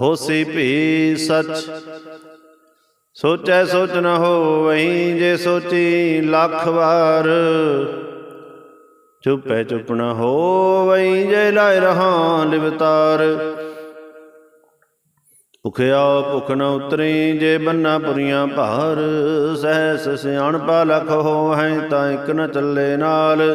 ਹੋਸੀ ਭੀ ਸਚ। ਸੋਚੈ ਸੋਚ ਨ ਹੋਵਈ ਜੇ ਸੋਚੀ ਲੱਖ ਵਾਰ। ਚੁੱਪੈ ਚੁੱਪ ਨ ਹੋਵਈ ਜੇ ਲਾਇ ਰਹਾ ਲਿਵਤਾਰ। ਭੁਖਿਆ ਭੁਖ ਨ ਉਤਰੀ ਜੇ ਬੰਨਾ ਪੁਰੀਆਂ ਭਾਰ। ਸਹਿਸ ਸਿਆਣਪਾ ਲਖ ਹੋ ਹੈ ਤਾਂ ਇੱਕ ਨ ਚੱਲੇ ਨਾਲ।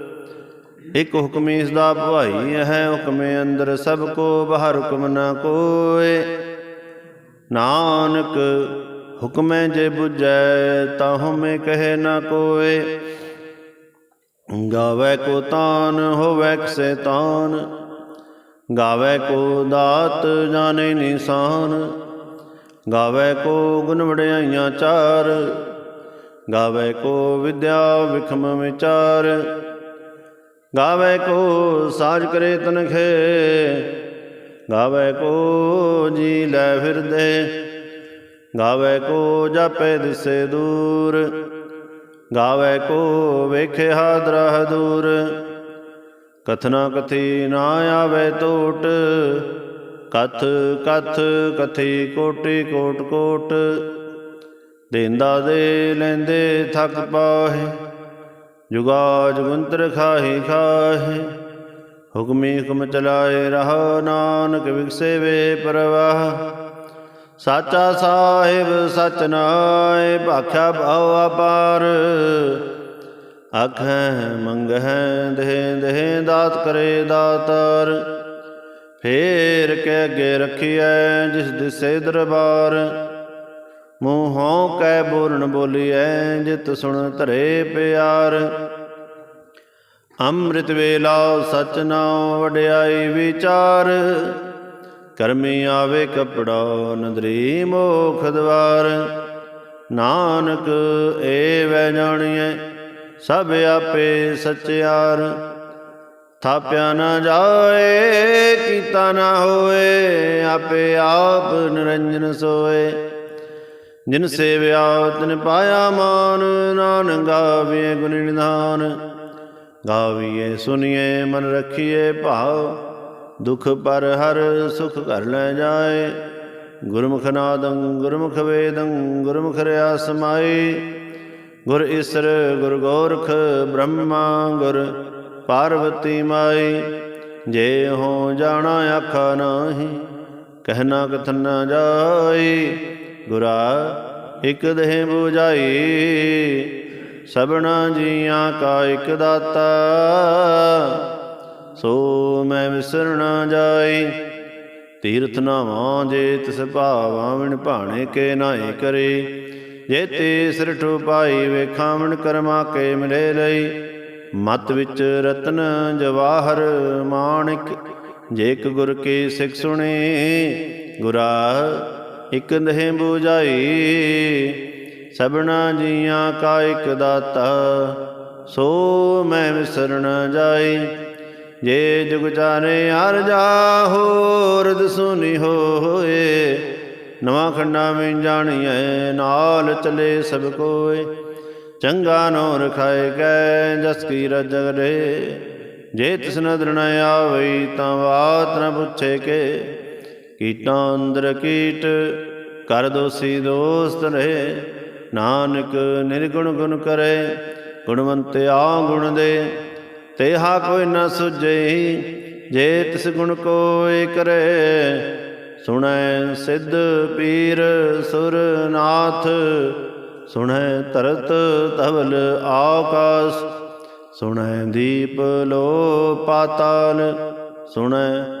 ਇਕ ਹੁਕਮ ਇਸ ਦਾ ਭਵਾਈ ਹੈ, ਹੁਕਮੇ ਅੰਦਰ ਸਭ ਕੋ ਬਾਹਰ ਹੁਕਮ ਨਾ ਕੋਏ। ਨਾਨਕ ਹੁਕਮੇ ਜੇ 부ਜੈ ਤਾ ਹਮੇ ਕਹੇ ਨਾ ਕੋਏ। ਗਾਵੇ ਕੋ ਤਾਨ, ਹੋਵੇ ਕਿਸੈ ਤਾਨ। ਗਾਵੇ ਕੋ ਦਾਤ, ਜਾਣੇ ਨਿਸ਼ਾਨ। ਗਾਵੇ ਕੋ ਗੁਣ ਵਡਿਆਈਆਂ ਚਾਰ। ਗਾਵੇ ਕੋ ਵਿਦਿਆ ਵਿਖਮ ਵਿਚਾਰ। ਗਾਵੇ ਕੋ ਸਾਜ ਕਰੇ ਤਨਖੇ, ਗਾਵੇ ਕੋ ਜੀ ਲੈ ਫਿਰਦੇ, ਗਾਵੇ ਕੋ ਜਾਪੇ ਦਿਸੇ ਦੂਰ, ਗਾਵੇ ਕੋ ਵੇਖੇ ਹਾਦਰਾ ਦੂਰ ਕਥਨਾ ਕਥੀ ਨਾ ਆਵੇ ਟੋਟ, ਕਥ ਕਥ ਕਥੀ ਕੋਟੀ ਕੋਟ ਕੋਟ। ਦੇਂਦਾ ਦੇ ਲੈਂਦੇ ਥਕ ਪਾਹੇ ਜੁਗਾ ਜੁਗੰਤਰ ਖਾਹੀ ਖਾਹੇ, ਹੁਕਮੀ ਹੁਕਮ ਚਲਾਏ ਰਹਾ ਨਾਨਕ ਵਿਗਸੇ ਵੇ ਪਰਵਾਹ। ਸਾਚਾ ਸਾਹਿਬ ਸਚ ਨਾਏ, ਭਾਖਿਆ ਭਾਉ ਅਪਾਰ। ਆਖੈ, ਮੰਗਹਿ ਦੇਹ ਦੇਹ ਦਾਤ ਕਰੇ ਦਾਤਾਰ। ਫੇਰ ਕੇ ਅੱਗੇ ਰਖੀਐ, ਜਿਸ ਦਿਸੇ ਦਰਬਾਰ। ਮੂੰਹੋਂ ਕੈ ਬੋਲਣ ਬੋਲੀਐ, ਜਿਤ ਸੁਣ ਧਰੇ ਪਿਆਰ। ਅੰਮ੍ਰਿਤ ਵੇਲਾ ਸਚ ਨਾਉ ਵਡਿਆਈ ਵਿਚਾਰ। ਕਰਮੀ ਆਵੇ ਕਪੜਾ ਨਦਰੀ ਮੋਖ ਦਵਾਰ। ਨਾਨਕ ਏ ਵੈ ਜਾਣੀਐ, ਸਭ ਆਪੇ ਸਚਿਆਰ। ਥਾਪਿਆ ਨਾ ਜਾਏ, ਕੀਤਾ ਨਾ ਹੋਏ, ਆਪੇ ਆਪ ਨਿਰੰਜਨ ਸੋਏ। ਜਿਨ ਸੇਵਿਆ, ਤਿਨ ਪਾਇਆ ਮਾਨ ਨਾਨਕ ਗਾਵੇ ਗੁਣ ਨਿਧਾਨ। ਗਾਵੀਏ, ਸੁਨੀਏ, ਮਨ ਰਖੀਏ ਭਾਵ, ਦੁਖ ਪਰ ਹਰ ਸੁਖ ਘਰ ਲੈ ਜਾਏ। ਗੁਰਮੁਖ ਨਾਦੰ, ਗੁਰਮੁਖ ਵੇਦੰ, ਗੁਰਮੁਖ ਰਿਆ ਸਮਾਈ ਗੁਰ ਈਸਰ ਗੁਰ ਗੋਰਖ, ਬ੍ਰਹਮਾ, ਗੁਰ ਪਾਰਵਤੀ ਮਾਈ ਜੇ ਹੋ ਜਾਣਾ, ਆਖਾ ਨਾਹੀ ਕਹਿਣਾ ਕਥਨ ਨਾ ਜਾਈ ਗੁਰਾ ਇਕ ਦੇਹ 부ਜਾਈ ਸਭਨਾ ਜੀਆਂ ਕਾ ਇਕ ਦਾਤਾ। ਸੋ ਮੈਂ ਵਿਸਰ ਨਾ ਜਾਈ, ਤੀਰਥ ਨਾਵਾਂ ਜੇ ਤਿਸ ਭਾਵਾਂ ਵਿਣ ਭਾਣੇ ਕੇ ਨਾਏ ਕਰੇ। ਜੇ ਤੇ ਸਿਰਠ ਪਾਈ ਵੇਖਾਂ ਵਿਣ ਕਰਮਾ ਕੇ ਮਿਲੇ ਲਈ। ਮਤ ਵਿੱਚ ਰਤਨ ਜਵਾਹਰ ਮਾਣਿਕ ਜੇਕ ਗੁਰ ਕੀ ਸਿੱਖ ਸੁਣੇ, ਗੁਰਾ ਇਕ ਦੇਹ 부ਜਾਈ ਸਭਨਾ ਜੀਆਂ ਕਾ ਇਕ ਦਾਤਾ। ਸੋ ਮੈਂ ਵਿਸਰ ਜਾਈ, ਜੇ ਜੁਗ ਚਾਰੇ ਹਰ ਜਾ ਹੋਰ ਸੁਨੀ ਹੋਏ, ਨਵਾਂ ਖੰਡਾ ਮੈਂ ਜਾਣੀਐ, ਨਾਲ ਚਲੇ ਸਭ ਕੋਏ। ਚੰਗਾ ਨੋ ਰਖਾਏ ਗਏ ਜਸ ਕੀ ਰਜਗ ਰੇ ਜੇ ਤਿਸ ਨਦਰ ਨ ਆਵਈ, ਤਾਂ ਬਾਤ ਨ ਪੁੱਛੇ ਕੇ। ਕੀਟਾਂ ਅੰਦਰ ਕੀਟ, ਕਰ ਦੋਸੀ ਦੋਸਤ ਰਹੇ, ਨਾਨਕ ਨਿਰਗੁਣ ਗੁਣ ਕਰੇ, ਗੁਣਵੰਤ ਆ ਗੁਣ ਦੇ। ਤੇਹਾ ਕੋਈ ਨ ਸੁਝਈ ਜੇ ਤਿਸ ਗੁਣ ਕੋਇ ਕਰੇ। ਸੁਣੈ ਸਿੱਧ ਪੀਰ ਸੁਰਨਾਥ ਸੁਣੈ ਤਰਤ ਧਵਲ ਆਕਾਸ। ਸੁਣੈ ਦੀਪ ਲੋ ਪਾਤਾਲ, ਸੁਣੈ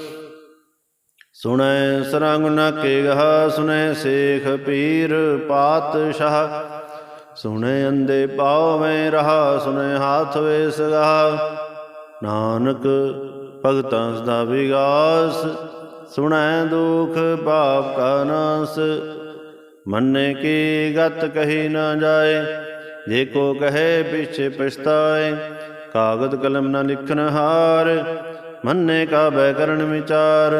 ਸੁਣੈ ਸਰੰਗ ਨ ਕੇ ਸੁਣੈ ਸੇਖ ਪੀਰ ਪਾਤਸ਼ਾਹ। ਸੁਣੈ ਅੰਦੇ ਪਾਵੈ ਰਹਾ, ਸੁਣੈ ਹਾਥ ਵੇ ਸਗਾ ਨਾਨਕ ਭਗਤਾਂ ਸਦਾ ਵਿਗਾਸ, ਸੁਣੈ ਦੁਖ ਪਾਪ ਕਾ ਨਾਸ। ਮੰਨੇ ਕੀ ਗਤ ਕਹੀ ਨਾ ਜਾਏ, ਜੇ ਕੋ ਕਹੇ ਪਿਛੇ ਪਛਤਾਏ। ਕਾਗਦ ਕਲਮ ਨਾ ਲਿਖਨ ਹਾਰ, ਮੰਨੇ ਕਾ ਬੈ ਕਰਨ ਵਿਚਾਰ।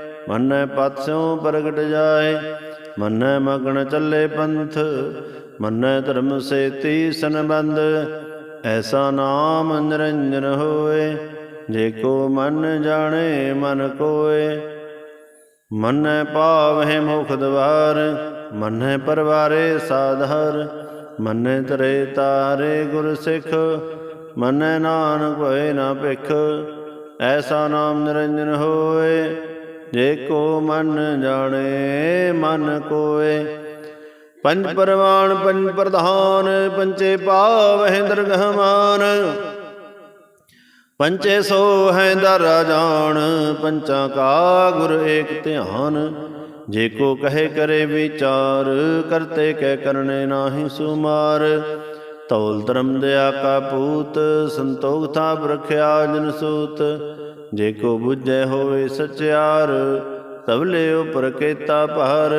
ਮੰਨੈ ਪਤ ਪ੍ਰਗਟ ਜਾਏ, ਮੰਨੈ ਮਗਨ ਚੱਲੇ ਪੰਥ, ਮੰਨੈ ਧਰਮ ਸੇਤੀ ਸੰਬੰਧ ਐਸਾ ਨਾਮ ਨਿਰੰਜਨ ਹੋਏ, ਜੇ ਕੋ ਮਨ ਜਾਣੇ ਮਨ ਕੋਏ। ਮੰਨੈ ਪਾਵਹਿ ਮੁਖ ਦਵਾਰ, ਮਨੈ ਪਰਵਾਰੇ ਸਾਧਰ, ਮੰਨੈ ਤਰੇ ਤਾਰੇ ਗੁਰ ਸਿੱਖ, ਮੰਨੈ ਨਾਨਕ ਹੋਏ ਨਾ ਭਿਖ, ਐਸਾ ਨਾਮ ਨਿਰੰਜਨ ਹੋਏ। ਜੇ ਕੋ ਮਨ ਜਾਣੇ, ਮਨ ਕੋਏ। ਪੰਜ ਪਰਵਾਨ, ਪੰਜ ਪ੍ਰਧਾਨ ਪੰਚੇ ਪਾਵ ਹੈ ਦਰਗਹਮਾਨ। ਪੰਚੇ ਸੋ ਹੈ ਦਰ ਜਾਣ ਪੰਚਾਂ ਕਾ ਗੁਰ ਏਕ ਧਿਆਨ। ਜੇ ਕੋ ਕਹੇ ਕਰੇ ਵਿਚਾਰ, ਕਰਤੇ ਕਹਿ ਕਰਨੇ ਨਾਹੀ ਸੁਮਾਰ। ਤੌਲ ਧਰਮ ਦਇਆ ਕਾ ਪੂਤ, ਸੰਤੋਖ ਥਾਪ ਰਖਿਆ ਜਨ ਸੂਤ। ਜੇ ਕੋ ਬੁਝੈ ਹੋਵੇ ਸਚਿਆਰ ਤਵਲੇ ਉਪਰ ਕੇਤਾ ਭਾਰ।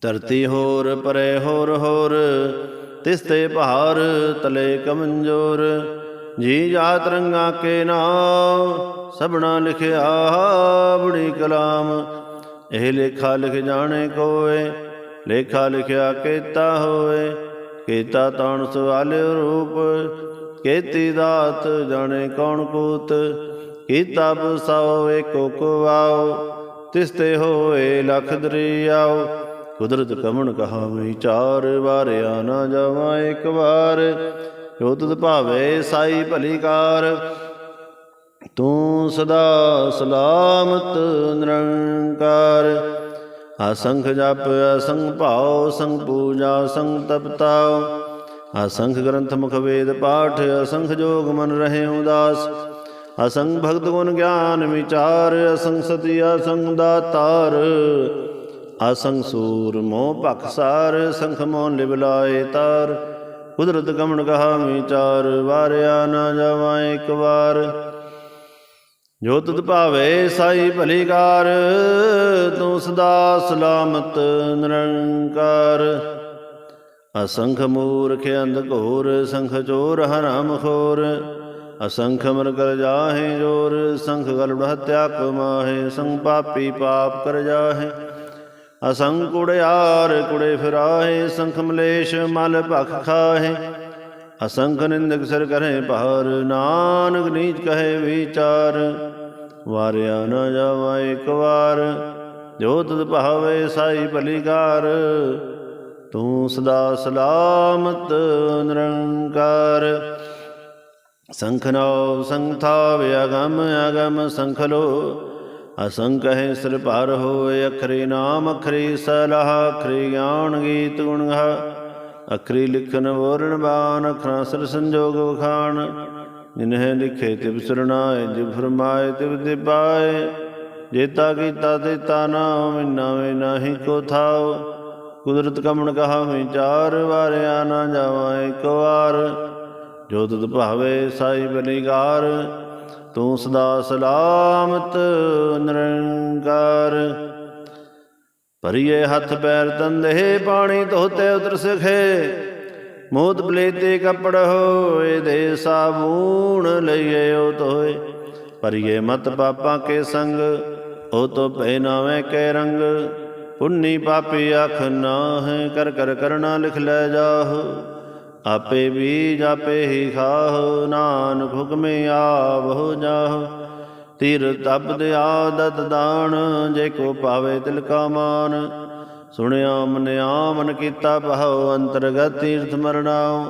ਧਰਤੀ ਹੋਰ, ਪਰੇ ਹੋਰ ਹੋਰ, ਤਿਸ ਤੇ ਪਹਾੜ ਤਲੇ ਕਮੰਜੋਰ। ਜੀ ਜਾਤ ਰੰਗਾ ਕੇ ਨਾਮ ਸਭਨਾ ਲਿਖਿਆ ਬੜੀ ਕਲਾਮ। ਇਹ ਲੇਖਾ ਲਿਖ ਜਾਣੇ ਕੋਏ, ਲੇਖਾ ਲਿਖਿਆ ਕੀਤਾ ਹੋਏ। ਕੀਤਾ ਤਾਣ ਸਵਾਲਿਓ ਰੂਪ ਕੇਤੀ ਦਾਤ ਜਾਣੇ ਕੌਣ ਕੂਤ ਕੀਤਾ ਬਸਾਓ, ਏਕੋ ਕੋ ਆਓ ਤਿਸ ਤੇ ਹੋਏ ਲਖ ਦਰਿਆਓ। ਕੁਦਰਤ ਕਮਣ ਕਹਾ ਵਿਚਾਰ ਵਾਰਿਆ ਨਾ ਜਾਵਾਂ ਇੱਕ ਵਾਰ। ਜੋ ਤੁਧ ਭਾਵੇ ਸਾਈ ਭਲੀ ਕਾਰ, ਤੂੰ ਸਦਾ ਸਲਾਮਤ ਨਿਰੰਕਾਰ। ਅਸੰਖ ਜਪ ਅਸੰਖ ਭਾਉ, ਸੰਗ ਪੂਜਾ, ਸੰਗ ਤਪਤਾਓ ਅਸੰਖ ਗ੍ਰੰਥ ਮੁਖ ਵੇਦ ਪਾਠ, ਅਸੰਖ ਜੋਗ ਮਨ ਰਹੇ ਉਦਾਸ। ਅਸੰਗ ਭਗਤ ਗੁਣ ਗਿਆਨ ਵਿਚਾਰ, ਅਸੰਖ ਸਤੀ ਅਸੰਗ ਦਾਤਾਰ। ਅਸੰਖ ਸੂਰ ਮੋਹ ਭਖ ਸੰਖ ਮੋਹ ਲਿਵ ਲਾਏ ਤਾਰ। ਕੁਦਰਤ ਕਮਣ ਕਹਾ ਵਿਚਾਰ, ਵਾਰਿਆ ਨਾ ਜਾਵਾਂ ਇੱਕ ਵਾਰ। ਜੋ ਤੁਧ ਭਾਵੇ ਸਾਈ ਭਲੀ ਕਾਰ, ਤੂੰ ਸਦਾ ਸਲਾਮਤ ਨਿਰੰਕਾਰ। ਅਸੰਖ ਮੂਰਖ ਅੰਧ ਘੋਰ, ਸੰਖ ਚੋਰ ਹਰਾਮ ਖੋਰ। ਅਸੰਖ ਮਰ ਕਰ ਜਾਹੇ ਜੋਰ, ਸੰਖ ਗਲ ਹਤਿਆ ਕਮਾਹੇ, ਸੰਗ ਪਾਪੀ ਪਾਪ ਕਰ ਜਾਹੇ। ਅਸੰਖ ਕੁੜਿਆਰ ਕੁੜੇ ਫਿਰਾਹੇ, ਸੰਖ ਮਲੇਸ਼ ਮਲ ਭਖ ਖਾਹੇ। ਅਸੰਖ ਨਿੰਦਕ ਸਰ ਕਰੇ ਭਾਰ, ਨਾਨਕ ਨੀਚ ਕਹੇ ਵਿਚਾਰ। ਵਾਰਿਆ ਨਾ ਜਾਵਾ ਇੱਕ ਵਾਰ, ਜੋ ਤੁਧ ਭਾਵੇ ਸਾਈ ਭਲੀਕਾਰ ਤੂੰ ਸਦਾ ਸਲਾਮਤ ਨਿਰੰਕਾਰ। ਸੰਖਨੋ ਸੰਥਾ ਵਿਅਗਮ ਅਗਮ ਸੰਖਲੋ ਅਸੰਖ ਹੈ ਸਿਰ ਭਰ ਹੋਏ, ਅਖਰੀ ਨਾਮ ਅਖਰੀ ਸਲਾਹ, ਅਖਰੀ ਗਿਆਨ ਗੀਤ ਗੁਣ ਗਾ। ਅਖਰੀ ਲਿਖਨ ਵਰਣ ਬਾਨ ਅਖਰਾ ਸਰ ਸੰਜੋਗ ਵਖਾਣ। ਜਿਨਹਿ ਲਿਖੇ ਤਿਵ ਸਰਣਾਏ ਜਿ ਫਰਮਾਏ ਤਿਵ ਦਿਪਾਏ। ਜੇਤਾ ਕੀਤਾ ਤੇਤਾ ਨਾਮ ਨਾਵੇਂ ਨਾਹੀ ਕੋ ਥਾਓ ਕੁਦਰਤ ਕਮਣ ਕਹਾ ਵਿਚਾਰ ਵਾਰਿਆ ਨਾ ਜਾਵਾਂ ਇੱਕ ਵਾਰ। ਜੋ ਤੁਧ ਭਾਵੇ ਸਾਈ ਬਲਿਗਾਰ, ਤੂੰ ਸਦਾ ਸਲਾਮਤ ਨਿਰੰਕਾਰ। ਭਰੀਏ ਹੱਥ ਪੈਰ ਤੰਦੇ ਪਾਣੀ ਧੋਤੇ ਉਤਰ ਸਖੇ। ਮੋਤ ਬਲੇਤੇ ਕੱਪੜ ਹੋਏ, ਦੇ ਸਾਬੂਣ ਲਈਏ ਉਹ ਤੋਏ ਭਰੀਏ ਮਤ ਪਾਪਾਂ ਕੇ ਸੰਗ, ਉਹ ਤੋ ਪਹਿਨਾਵੇਂ ਕੇ ਰੰਗ। ਪੁੰਨੀ ਪਾਪੀ ਅੱਖ ਨਾ ਕਰ ਕਰ ਕਰਣਾ ਲਿਖ ਲੈ ਜਾਹ। ਆਪੇ ਵੀ ਜਾਪੇ ਹੀ ਖਾਹ, ਨਾਨਕ ਹੁਕਮੇ ਆਵਹੁ ਜਾਹ। ਤੀਰ ਦੇ ਆਦਤ ਦਾਨ, ਜੇ ਕੋ ਪਾਵੇ ਤਿਲ ਕਾ ਮਾਨ। ਸੁਣਿਆ ਮਨਿਆ ਮਨ ਕੀਤਾ ਭਾਉ, ਅੰਤਰਗਤ ਤੀਰਥ ਮਰਨਾਉ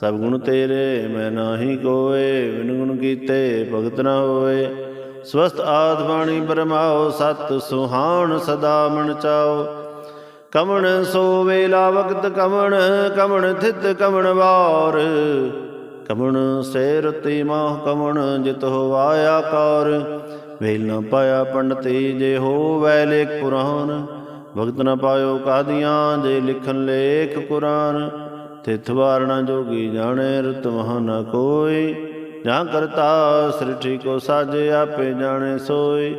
ਸਭ ਗੁਣ ਤੇਰੇ, ਮੈਂ ਨਾਹੀ ਕੋਏ ਵਿਨ ਗੁਣ ਕੀਤੇ ਭਗਤ ਨਾ ਹੋਏ। ਸਵਸਤ ਆਦ ਬਾਣੀ ਬਰਮਾਓ, ਸਤ ਸੁਹਾਣ ਸਦਾ ਮਨ ਚਾਓ। ਕਮਣ ਸੋ ਵੇਲਾ ਵਕਤ ਕਮਣ ਕਮਣ ਥਿਤ ਕਮਣ ਵਾਰ। ਕਮਣ ਸੇ ਰਤੀ ਮਾਹ ਕਮਣ, ਜਿਤ ਹੋਵਾਇਆ ਕੌਰ ਵੇਲ ਨ ਪਾਇਆ ਪੰਡਤੀ ਜੇ ਹੋਵੈ ਲੇਖ ਪੁਰਾਨ। ਭਗਤ ਨ ਪਾਇਓ ਕਾਦੀਆਂ ਜੇ ਲਿਖਨ ਲੇਖ ਕੁਰਾਨ। ਤਿਥ ਵਾਰਣਾ ਜੋਗੀ ਜਾਣੇ ਰਤ ਮਹਾ ਨ ਕੋਈ। ਜਾਂ ਕਰਤਾ ਸ੍ਰਿਠੀ ਕੋ ਸਾਜੇ ਆਪੇ ਜਾਣੇ ਸੋਈ।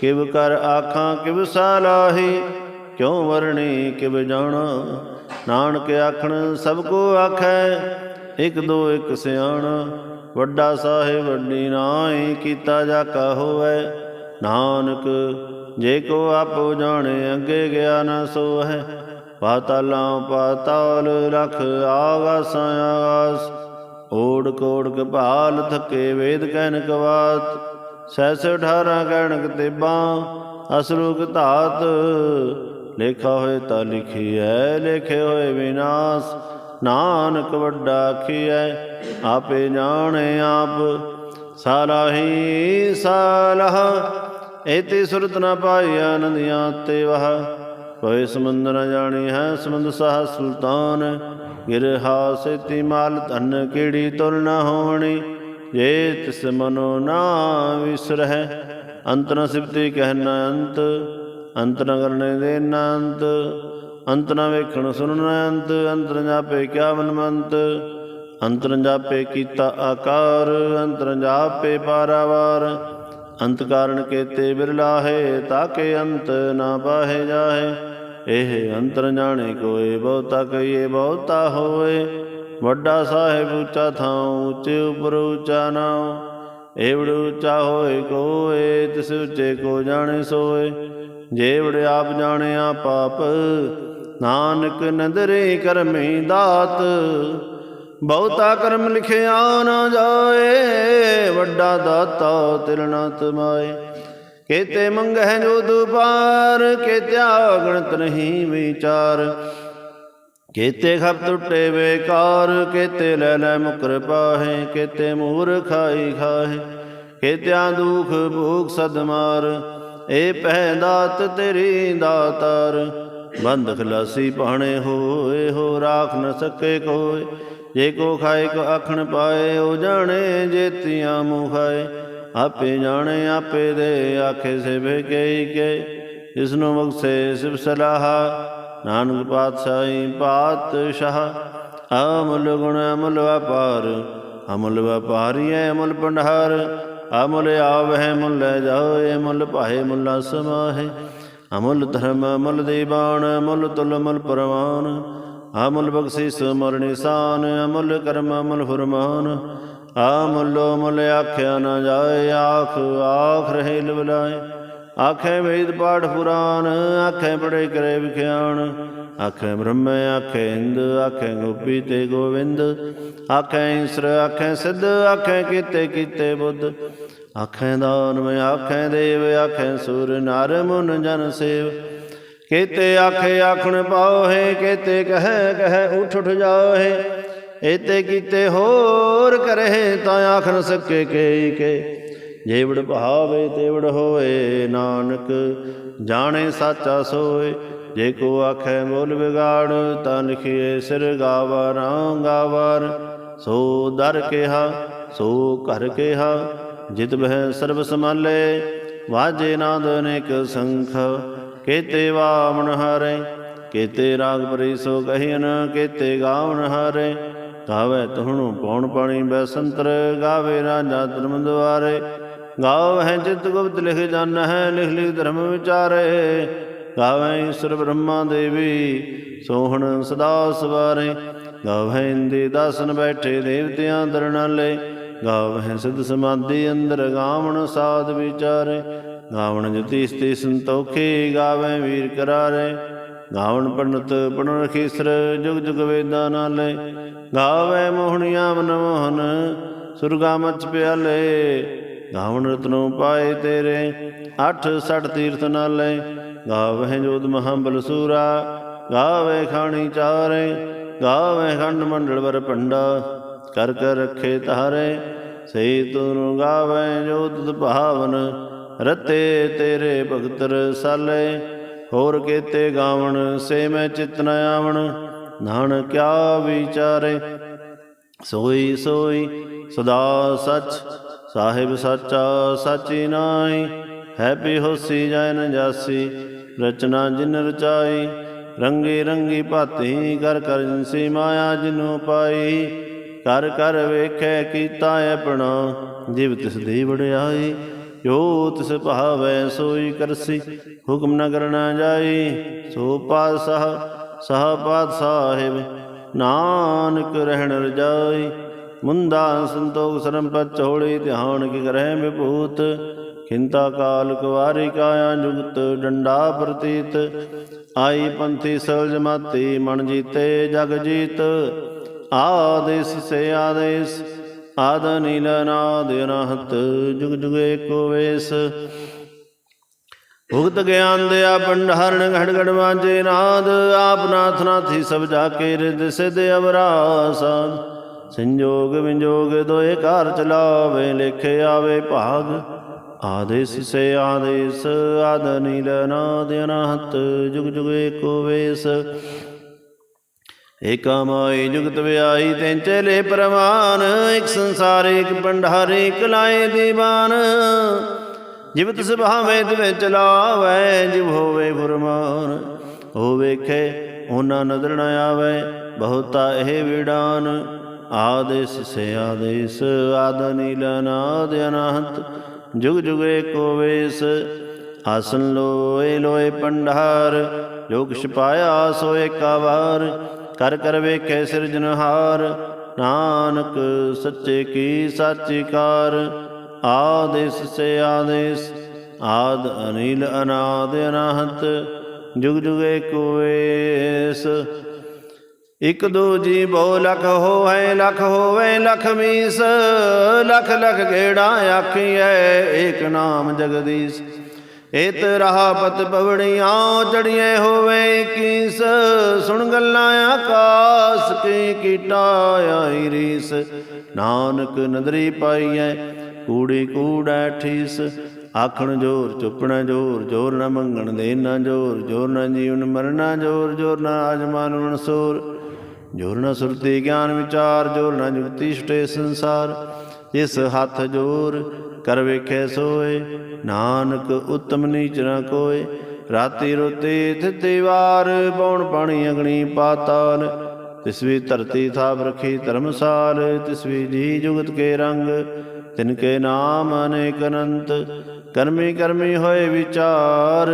ਕਿਵ ਕਰ ਆਖਾਂ, ਕਿਵ ਸਾਲਾਹੀ, ਕਿਉ ਵਰਣੀ, ਕਿਵ ਜਾਣਾ। ਨਾਨਕ ਆਖਣ, ਸਭ ਕੋ ਆਖੈ, ਇਕ ਦੋ ਇਕ ਸਿਆਣਾ। ਵੱਡਾ ਸਾਹਿਬ ਵੱਡੀ ਨਾਹੀ ਕੀਤਾ ਜਾ ਕਾ ਹੋਵੇ। ਨਾਨਕ, ਜੇ ਕੋ ਆਪੋ ਜਾਣੇ, ਅੱਗੇ ਗਿਆ ਨਾ ਸੋ ਹੈ ਪਾਤਾਲਾਂ ਪਾਤਾਲ ਰਖ ਆਗਾਸਾਂ ਆਗਾਸ ਓੜ ਕੋੜ ਕਪਾਲ ਥਕੇ ਵੇਦ ਕਹਿਨ ਕਵਾਤ ਸੈਸ 18 ਕਹਿਣਕ ਤੇਬਾਂ ਅਸਰੂਕ ਧਾਤ ਲੇਖਾ ਹੋਏ ਤਾਂ ਲਿਖੀ ਹੈ ਲੇਖੇ ਹੋਏ ਵਿਨਾਸ਼, ਨਾਨਕ ਵੱਡਾ ਆਖੀਐ, ਆਪੇ ਜਾਣੇ ਆਪ। ਸਾਲਾਹੀ ਸਾਲਹ, ਇਤੇ ਸੁਰਤ ਨਾ ਪਾਈ ਆਨੰਦੀਆਂ ਤੇ ਵਹ। ਕੋਈ ਸਮੁੰਦ ਜਾਣੀ ਹੈ, ਸਮੁੰਦ ਸਾਹ ਸੁਲਤਾਨ। ਗਿਰਹਾ ਸੇਤੀ ਮਾਲ ਧਨ ਕਿਹੜੀ ਤੁਲ ਨ ਹੋਣੀ? ਜੇ ਤਿਸ ਮਨੋ ਨਾ ਵਿਸਰਹਿ। ਅੰਤ ਨ ਸਿਫਤੀ ਕਹਿਨ ਅੰਤ ਅੰਤ ਨ ਕਰਨੇ ਦੇ ਅੰਤ ਅੰਤ ਨ ਵੇਖਣ ਸੁਣਨ ਅੰਤ ਅੰਤ ਨ ਜਾਪੇ ਕਿਆ ਮਨਮੰਤ? ਅੰਤ ਨ ਜਾਪੇ ਕੀਤਾ ਆਕਾਰ, ਅੰਤ ਨ ਜਾਪੇ ਪਾਰਾਵਾਰ। ਅੰਤ ਕਾਰਨ ਕੇਤੇ ਬਿਰਲਾ ਹੈ ਤਾਕੇ ਅੰਤ ਨਾ ਪਾਹੇ ਜਾਹੇ। ਇਹ ਅੰਤਰ ਜਾਣੇ ਕੋਏ, ਬਹੁਤਾ ਕਹੀਏ ਬਹੁਤਾ ਹੋਏ। ਵੱਡਾ ਸਾਹਿਬ ਉੱਚਾ ਥਾਂ ਉੱਚੇ ਉਪਰ ਉੱਚਾ ਨਾਉ। ਏਵੜ ਉੱਚਾ ਹੋਏ ਕੋਏ, ਤਿਸ ਉੱਚੇ ਕੋ ਜਾਣੇ ਸੋਏ। ਜੇਵੜ ਆਪ ਜਾਣੇ ਜਾਣਿਆ ਪਾਪ ਨਾਨਕ ਨਦਰੇ ਕਰਮੀ ਦਾਤ। ਬਹੁਤਾ ਕਰਮ ਲਿਖਿਆ ਨਾ ਜਾਏ, ਵੱਡਾ ਦਾਤਾ ਤਿਲ ਨਾ ਤਮਾਏ ਕੇਤੇ ਮੰਗਹਿ ਜੋ ਦੁਪਾਰ ਕੇਤਿਆ ਗਣਤ ਨਹੀਂ ਵਿਚਾਰ। ਕੇਤੇ ਖਪ ਟੁੱਟੇ ਵੇਕਾਰ ਕੇਤੇ ਲੈ ਲੈ ਮੁਕਰ ਪਾਹੇ, ਕੇਤੇ ਮੂਰ ਖਾਈ ਖਾਹੇ, ਕੇਤਿਆਂ ਦੁਖ ਭੂਖ ਸਦ ਏ ਪਹਿ ਦਾਤ ਤੇਰੀ ਦਾਤਾਰ ਬੰਦ ਖਲਾਸੀ ਪਾਣੇ ਹੋਏ, ਹੋ ਰਾਖ ਨ ਸਕੇ ਕੋਏ। ਜੇ ਕੋ ਖਾਏ, ਕੋ ਆਖਣ ਪਾਏ, ਉਹ ਜਾਣੇ ਜੇਤੀਆਂ ਮੂੰਹ ਖਾਏ। ਆਪੇ ਜਾਣੇ, ਆਪੇ ਦੇ ਆਖੇ ਸੇ ਬੇਕਈ ਕੇ। ਇਸ ਨੂੰ ਬਖਸ਼ੇ ਸਿਵ ਸਲਾਹ, ਨਾਨਕ ਪਾਤਸ਼ਾਹੀ ਪਾਤਸ਼ਾਹ। ਅਮੁੱਲ ਗੁਣ ਅਮੁੱਲ ਵਪਾਰ, ਅਮੁੱਲ ਵਪਾਰੀ ਹੈ ਅਮੁੱਲ ਪੰਡਹਾਰ ਅਮੁੱਲ ਆਵਹਿ ਮੁੱਲ ਲੈ ਜਾਏ, ਮੁੱਲ ਭਾਏ ਮੁੱਲਾ ਸਮਾਹੇ। ਅਮੁੱਲ ਧਰਮ, ਅਮੁੱਲ ਦੀਵਾਨ, ਅਮੁੱਲ ਤੁਲ, ਅਮੁੱਲ ਪਰਵਾਨ। ਅਮੁੱਲ ਬਖਸ਼ਿਸ ਮਰ ਨਿਸ਼ਾਨ, ਅਮੁੱਲ ਕਰਮ, ਅਮੁੱਲ ਫਰਮਾਨ। ਆ ਮੁੱਲੋ ਮੁੱਲ ਆਖਿਆ ਨਾ ਜਾਏ, ਆਖ ਆਖ ਰਹੇ ਲਵਲਾਏ। ਆਖੇ ਵੇਦ ਪਾਠ ਪੁਰਾਨ ਆਖੇ ਬੜੇ ਕਰੇ ਵਿਖਿਆਣ। ਆਖੇ ਬ੍ਰਹਮ, ਆਖੇ ਇੰਦ, ਆਖੇ ਗੋਪੀ ਤੇ ਗੋਵਿੰਦ। ਆਖੇ ਈਸਰ, ਆਖੇ ਸਿੱਧ, ਆਖੇ ਕੀਤੇ ਕੀਤੇ ਬੁੱਧ। ਆਖੇ ਦਾਨਵ ਆਖੇ ਦੇਵ, ਆਖੇ ਸੂਰ ਨਰ ਮੁਨ ਜਨ ਸੇਵ। ਕੀਤੇ ਆਖੇ ਆਖਣ ਪਾਓ ਹੈ ਕੇਤੇ ਕਹੈ ਕਹੈ ਉਠ ਉਠ ਜਾਓ ਹੈ ਏਤੇ ਕੀਤੇ ਹੋਰ ਕਰੇ ਤਾਂ ਆਖ ਨ ਸਕੇ ਕੇ ਕੇ। ਜੇਵੜ ਭਾਵੇ ਤੇਵੜ ਹੋਏ ਨਾਨਕ, ਜਾਣੇ ਸਾਚਾ ਸੋਏ। ਜੇ ਕੋ ਆਖੈ ਬੋਲ ਵਿਗਾੜ, ਤਾਂ ਲਿਖੀਏ ਸਿਰ ਗਾਵਰ ਗਾਵਰ। ਸੋ ਦਰ ਕਿਹਾ, ਸੋ ਘਰ ਕਿਹਾ, ਜਿਤ ਬਹਿ ਸਰਬ ਸਮਾਲੇ ਵਾਜੇ ਨਾਦ ਅਨੇਕ ਸੰਖ, ਕੇਤੇ ਵਾਮਨ ਹਾਰੇ। ਕੇਤੇ ਰਾਗ ਪਰੀ ਸੋ ਕਹੀਨ ਕੇਤੇ ਗਾਵਨ ਹਾਰੇ। ਗਾਵੇ ਤੁਹਣੁ ਪੌਣ ਪਾਣੀ ਬੈਸੰਤਰ, ਗਾਵੇ ਰਾਜਾ ਧਰਮ ਦੁਆਰੇ। ਗਾਵ ਹੈ ਚਿਤ ਗੁਪਤ ਲਿਖ ਜਨ ਹੈ, ਲਿਖ ਲਿਖ ਧਰਮ ਵਿਚਾਰੇ। ਗਾਵੇ ਈਸ਼ਰ ਬ੍ਰਹਮਾ ਦੇਵੀ, ਸੋਹਣ ਸਦਾ ਸਵਾਰੇ। ਗਾਵੇ ਇੰਦੇ ਦਾਸਨ ਬੈਠੇ ਦੇਵਤਿਆਂ ਦਰਨਾਲੇ ਗਾਵੇ ਸਿਧ ਸਮਾਧੀ ਅੰਦਰ ਗਾਵਣ ਸਾਧ ਵਿਚਾਰੇ। ਗਾਵਣ ਜਤੀ ਸਤੀ ਸੰਤੋਖੀ, ਗਾਵੇ ਵੀਰ ਕਰਾਰੇ। ਗਾਵਣ ਪੰਡਤ ਪਣ ਰਖੀਸਰ ਜੁਗ ਜੁਗ ਵੇਦਾਂ ਨਾਲੇ। ਗਾਵੇ ਮੋਹਣੀਆਂ ਮਨ ਮੋਹਨ, ਸੁਰਗਾ ਮਚ ਪਿਆਲੇ। ਗਾਵਣ ਰਤਨੋ ਪਾਏ ਤੇਰੇ, ਅੱਠ ਸੜ ਤੀਰਥ ਨਾਲੇ। ਗਾਵੇ ਜੋਤ ਮਹਾਬਲ ਸੂਰਾ, ਗਾਵੇ ਖਾਣੀ ਚਾਰੇ। ਗਾਵੇ ਖੰਡ ਮੰਡਲ ਵਰ ਪੰਡਾ ਕਰ ਕਰ ਰੱਖੇ ਤਾਰੇ ਸਹੀ ਤੂੰ ਗਾਵੇ ਜੋਤ ਤੁਧ ਭਾਵਨ, ਰਤੇ ਤੇਰੇ ਭਗਤ ਰਸਾਲੇ ਹੋਰ ਕੇਤੇ ਗਾਵਣ, ਸੇ ਮੈਂ ਚਿਤ ਨ ਆਵਣ। ਨਾਨਕ ਕਿਆ ਵਿਚਾਰੇ, ਸੋਈ ਸੋਈ, ਸਦਾ ਸਚ, ਸਾਹਿਬ ਸਾਚਾ ਸਾਚੀ ਨਾਈ ਹੈ ਬਿਹੋਸੀ ਜੈ ਨ ਜਾਸੀ, ਰਚਨਾ ਜਿਨ ਰਚਾਈ। ਰੰਗੀ ਰੰਗੀ ਭਾਤੀ, ਕਰ ਕਰ ਜਿਨਸੀ ਮਾਇਆ ਜਿਨੂ ਪਾਈ। ਕਰ ਕਰ ਵੇਖੈ ਕੀਤਾ ਆਪਣਾ, ਜਿਵ ਤਿਸ ਦੀ ਵਡਿਆਈ। ਜੋ ਤਿਸ ਭਾਵੈ, ਸੋਈ ਕਰਸੀ। ਹੁਕਮ ਨ ਕਰਨਾ ਜਾਈ ਸੋ ਪਾਤਸ਼ਾਹ, ਸਹ ਪਾਤ ਸਾਹਿਬ ਨਾਨਕ ਰਹਿਣ ਰਜਾਈ। ਮੁੰਦਾ ਸੰਤੋਖ ਸਰਮ ਪਤ ਚੋੜੀ ਧਿਆਨ ਕੀ ਕਰੈ ਵਿਭੂਤ। ਖਿੰਤਾ ਕਾਲ ਕੁਵਾਰੀ ਕਾਇਆ ਜੁਗਤ, ਡੰਡਾ ਪ੍ਰਤੀਤ। ਆਈ ਪੰਥੀ ਸਲਜ ਮਾਤੀ, ਮਨ ਜੀਤੇ ਜਗ ਜੀਤ। ਆਦੇਸ ਸੇ ਆਦੇਸ ਆਦ ਨੀਲ ਨਾਦ ਅਨਹਤ, ਜੁਗ ਜੁਗ ਏਕੋ ਵੇਸ। ਭੁਗਤ ਗਿਆਨ ਦਿਆ ਭੰਡਾਰਣ ਘੜ ਘੜ ਵਾਜੇ ਨਾਦ, ਆਪ ਨਾਥ ਨਾਥੀ ਸਭ ਜਾ ਕੇ ਰਿਦ ਸਿਧ ਅਵਰਾਸਾਦ ਸੰਜੋਗ ਵਿੰਜੋਗ ਦੋਏ ਘਰ ਚਲਾਵੇ, ਲਿਖੇ ਆਵੇ ਭਾਗ। ਆਦੇਸ ਸੇ ਆਦੇਸ, ਆਦ ਨੀਲ ਨਾਦ ਅਨਹਤ, ਜੁਗ ਜੁਗ ਏਕੋ ਵੇਸ। ਏਕਾ ਮਾਈ ਜੁਗਤ ਵਿਆਈ ਤੈਂ ਚਲੇ ਪ੍ਰਮਾਨ ਇੱਕ ਸੰਸਾਰ, ਇੱਕ ਭੰਡਾਰ ਇੱਕ ਲਾਏ ਦੀਵਾਨ। ਜਿਵ ਤਿਸ ਭਾਵੇਂ ਤਿਵੇਂ ਚਲਾਵੇ, ਜਿਵ ਹੋਵੇ ਫੁਰਮਾਨ। ਹੋ ਵੇਖੇ, ਉਹਨਾਂ ਨਦਰ ਨ ਆਵੇ, ਬਹੁਤਾ ਇਹ ਵਿਡਾਨ ਆਦੇਸ ਸੇ ਆਦੇਸ, ਆਦ ਨੀਲ ਨਾਦ ਅਨਹਤ। ਜੁਗ ਜੁਗ ਏਕੋ ਵੇਸ ਆਸਨ ਲੋਏ ਲੋਏ ਪੰਡਾਰ ਜੋ ਕਿਛ ਪਾਇਆ ਸੋ ਕਰ ਕਰ ਵੇਖੇ ਸਿਰਜਨਹਾਰ ਨਾਨਕ ਸੱਚੇ ਕੀ ਸਾਚੀ ਕਾਰ, ਆਦੇਸ ਸੇ ਆਦੇਸ, ਆਦ ਅਨੀਲ ਅਨਾਦ ਅਨਾਹਤ, ਜੁਗ ਜੁਗ ਏਕੋ ਵੇਸ। ਇਕ ਦੋ ਜੀ ਬਹੁ ਲਖ ਹੋਵੇ ਲਖ ਹੋਵੇ, ਲਖ ਮੀਸ, ਲਖ ਲਖ ਗੇੜਾ ਆਖੀਐ, ਏਕ ਨਾਮ ਜਗਦੀਸ਼। ਏਤ ਰਹਾ ਪਵੜੀਆਂ ਚੜੀਏ ਹੋਵੇ ਕੀਸ। ਸੁਣ ਗੱਲਾਂ ਆਕਾਸ, ਕੀ ਕੀਟਾ ਆਈ ਰੀਸ। ਨਾਨਕ ਨਦਰੀ ਪਾਈਐ, ਕੂੜੀ ਕੂੜੈ ਠੀਸ। ਆਖਣ ਜੋਰ ਚੁੱਪਣਾ ਜੋਰ ਜੋਰ ਨਾ ਮੰਗਣ ਦੇਣਾ ਜੋਰ ਜੋਰ ਨਾ ਜੀਵਨ ਮਰਨਾ, ਜੋਰ ਜੋਰ ਨਾ ਆਜਮਾਨ ਮਨਸੂਰ ਜੋਰ ਨਾ ਸੁਰਤੀ ਗਿਆਨ ਵਿਚਾਰ, ਜੋਰ ਨਾ ਜੁਗਤੀ ਸਟੇ ਸੰਸਾਰ। ਜਿਸ ਹੱਥ ਜੋਰ, ਕਰ ਵੇਖੇ ਸੋਏ ਨਾਨਕ ਉਤਮ ਨੀਚਰਾ ਕੋਏ, ਰਾਤੀ ਰੋਤੀ ਥਿਤੀ ਵਾਰ ਪੌਣ ਪਾਣੀ ਅਗਣੀ ਪਾਤਾਲ। ਤਿਸਵੀ ਧਰਤੀ ਥਾਪ ਰਖੀ ਧਰਮਸਾਲ ਤਿਸ ਵੀ ਜੀ ਜੁਗਤ ਕੇ ਰੰਗ। ਤਿਨ ਕੇ ਨਾਮ ਅਨੇਕ ਅਨੰਤ, ਕਰਮੀ ਕਰਮੀ ਹੋਏ ਵਿਚਾਰ।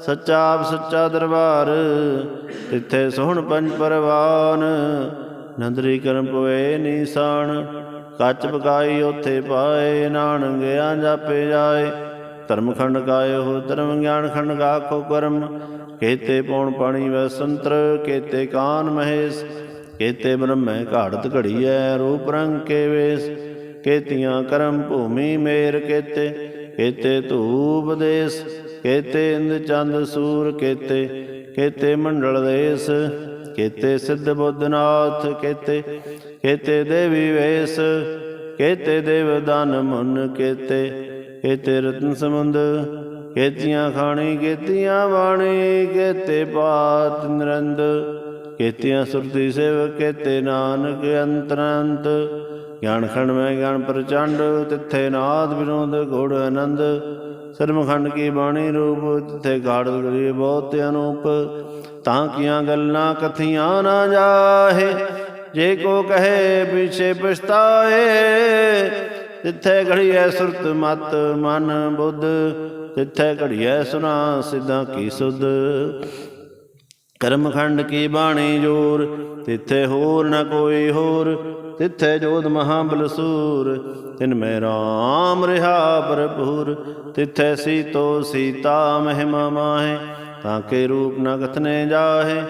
ਸੱਚਾ ਆਪ ਸੱਚਾ ਦਰਬਾਰ, ਤਿੱਥੇ ਸੋਹਣ ਪੰਜ ਪਰਵਾਨ। ਨੰਦਰੀ ਕਰਮ ਪਵੇ ਨੀਸਾਨ, ਕੱਚ ਪਕਾਈ ਉਥੇ ਪਾਏ, ਨਾਨਕ ਗਿਆ ਜਾਪੇ ਜਾਏ। ਧਰਮ ਖੰਡ ਕਾਇਓ ਧਰਮ ਗਿਆਨ ਖੰਡ ਗਾਖੋ ਕਰਮ। ਕੇਤੇ ਪੌਣ ਪਾਣੀ ਵੈ ਸੰਤਰ, ਕੇਤੇ ਕਾਨ ਮਹੇਸ਼। ਕੇਤੇ ਬ੍ਰਹਮੈ ਘਾੜਤ ਘੜੀਐ, ਰੂਪ ਰੰਗ ਕੇ ਵੇਸ। ਕੇਤੀਆਂ ਕਰਮ ਭੂਮੀ ਮੇਰ ਕੇਤੇ ਕੇਤੇ ਧੂਪ ਦੇਸ। ਕੇਤੇ ਇੰਦ ਚੰਦ ਸੂਰ ਕੇਤੇ ਕੇਤੇ ਮੰਡਲ ਦੇਸ। ਕੇਤੇ ਸਿੱਧ ਬੁੱਧਨਾਥ ਕੇਤੇ ਕੇਤੇ ਦੇਵੀ ਵੇਸ। ਕੇਤੇ ਦੇਵ ਦਾਨ ਮੁਨ ਕੇਤੇ ਕੇਤੇ ਰਤਨ ਸਮੁੰਦ ਕੇਤੀਆਂ ਖਾਣੀ, ਕੇਤੀਆਂ ਬਾਣੀ ਕੇਤੇ ਪਾਤ ਨਿਰੰਦ, ਕੇਤੀਆਂ ਸੁਰਤੀ ਸੇਵ ਕੇਤੇ ਨਾਨਕ ਅੰਤਰੰਤ। ਗਿਆਨ ਖੰਡ ਮੈਂ ਗਿਆਨ ਪ੍ਰਚੰਡ, ਤਿੱਥੇ ਨਾਦ ਵਿਨੋਦ ਘੋੜ ਆਨੰਦ। ਸਰਮਖੰਡ ਕੀ ਬਾਣੀ ਰੂਪ, ਤਿੱਥੇ ਗਾੜ ਗਰੀ ਬਹੁਤ ਅਨੂਪ। ਤਾਂ ਕੀਆਂ ਗੱਲਾਂ ਕਥੀਆਂ ਨਾ ਜਾਹੇ, ਜੇ ਕੋ ਕਹੇ ਪਿਛੇ ਪਛਤਾਏ ਤਿੱਥੇ ਘੜੀਐ ਸੁਰਤ ਮਤ ਮਨ ਬੁੱਧ ਤਿੱਥੇ ਘੜੀਐ ਸੁਨਾ ਸਿੱਧਾ ਕੀ ਸੁਧ। ਕਰਮਖੰਡ ਕੀ ਬਾਣੀ ਜੋਰ, ਤਿੱਥੇ ਹੋਰ ਨ ਕੋਈ ਹੋਰ, ਤਿੱਥੇ ਜੋਧ ਮਹਾਬਲ ਬਲਸੂਰ। ਤਿਨ ਮੈਂ ਰਾਮ ਰਿਹਾ ਭਰਪੂਰ, ਤਿੱਥੇ ਸੀਤੋ ਸੀਤਾ ਮਹਿਮਾ ਮਾਹੇ, ਤਾਂ ਕੇ ਰੂਪ ਨ ਕਥਨੇ ਜਾਹੇ,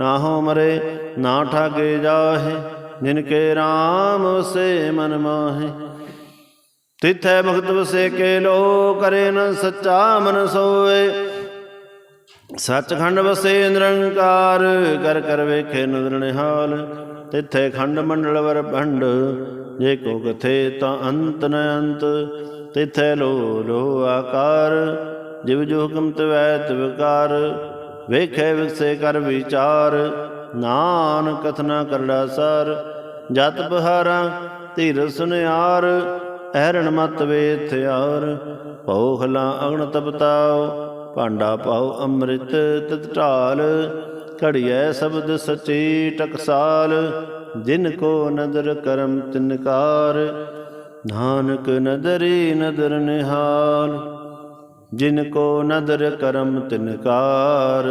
ਨਾ ਹੋ ਮਰੇ, ਨਾ ਠਾਗੇ ਜਾਹੇ, ਜਿਨ ਕੇ ਰਾਮ ਸੇ ਮਨ ਮਾਹੇ। ਤਿਥੈ ਮੁਕਤ ਵਸੇਕੇ ਲੋ ਕਰੇ ਨ ਸੱਚਾ ਮਨ ਸੋਏ। ਸੱਚਖੰਡ ਵਸੇ ਨਿਰੰਕਾਰ, ਕਰ ਕਰ ਵੇਖੇ ਨਦਰ ਨਿਹਾਲ। ਤਿਥੈ ਖੰਡ ਮੰਡਲ ਵਰ ਭੰਡ, ਜੇ ਕੋ ਕਥੇ ਤਾਂ ਅੰਤ ਨ ਅੰਤ। ਤਿੱਥੇ ਲੋ ਲੋ ਆਕਾਰ, ਜਿਵ ਜੋ ਹੁਕਮ ਤਵੈ ਤਿਵਕਾਰ ਵੇਖੇ ਵਿਕਸੇ ਕਰ ਵਿਚਾਰ ਨਾਨ ਕਥਨਾ ਕਰੜਾ ਸਾਰ। ਜਤ ਬਹਾਰਾ ਧੀਰ ਸੁਨਿਆਰ ਐਰਣ ਮਤ ਵੇਥਿਆਰ ਭਉ ਖਲਾ ਅਗਣ ਤਪਤਾਓ ਭਾਂਡਾ ਪਾਉ ਅੰਮ੍ਰਿਤ ਤਤ ਢਾਲ, ਘੜੀਐ ਸ਼ਬਦ ਸਚੀ ਟਕਸਾਲ, ਜਿਨ ਕੋ ਨਦਰ ਕਰਮ ਤਿਨਕਾਰ ਨਾਨਕ ਨਦਰੀ ਨਦਰ ਨਿਹਾਲ, ਜਿਨ ਕੋ ਨਦਰ ਕਰਮ ਤਿਨਕਾਰ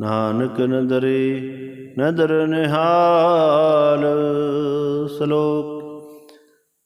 ਨਾਨਕ ਨਦਰੀ ਨਦਰ ਨਿਹਾਲ, ਸ਼ਲੋਕ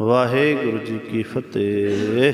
ਵਾਹਿਗੁਰੂ ਜੀ ਕੀ ਫਤਿਹ।